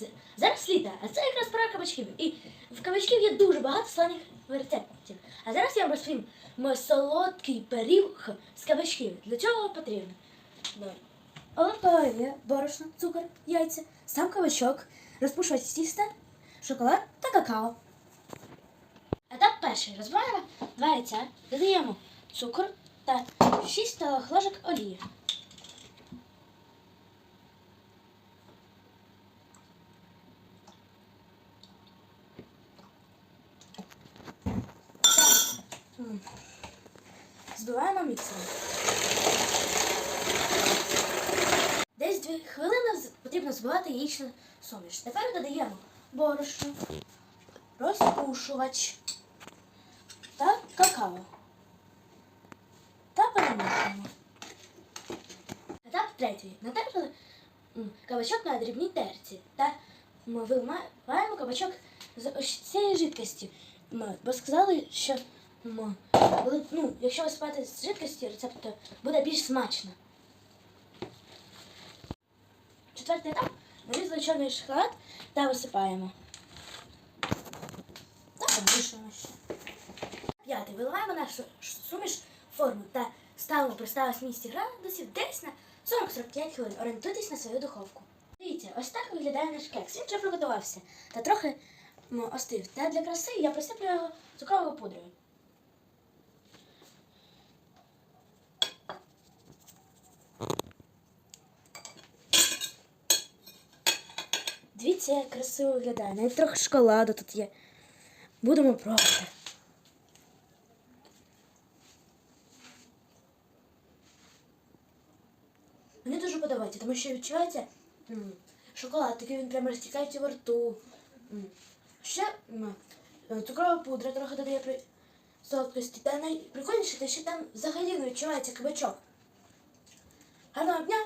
Дивіться, зараз літо, а це якраз пора кабачків. І в кабачків є дуже багато славних рецептів. А зараз я вам розповім мій солодкий пиріг з кабачків. Для чого потрібно? Олія, борошно, цукор, яйця, сам кабачок, розпушувач тіста, шоколад та какао. Етап перший. Розбиваємо два яйця, додаємо цукор та 6 столових ложок олії. М. Збиваємо міксером. Десь дві хвилини потрібно збивати яєчну суміш. Тепер додаємо борошно, розпушувач та какао. Та перемішуємо. Етап третій. Натерли кабачок на дрібній терці та м, виливаємо кабачок з цієї жидкості. Бо сказали, що ну, якщо висипати з жидкості рецепт, то буде більш смачно. Четвертий етап. Нарізали чорний шоколад та висипаємо. Та помішуємо ще. П'ятий. Виливаємо нашу суміш форму та ставимо при 180 градусів десь на 40-45 хвилин. Орієнтуйтесь на свою духовку. Дивіться, ось так виглядає наш кекс. Він вже приготувався та трохи остив. Та для краси я присиплю його цукровою пудрою. Дивіться, як красиво виглядає. Навіть трохи шоколаду тут є. Будемо пробувати. Мені дуже подобається, тому що відчувається шоколад, такий він прямо розтікається во рту. Ще е, цукрова пудра трохи додає при солодкості. Та найприкольніше, те, що там взагалі не відчувається кабачок. Гарного дня!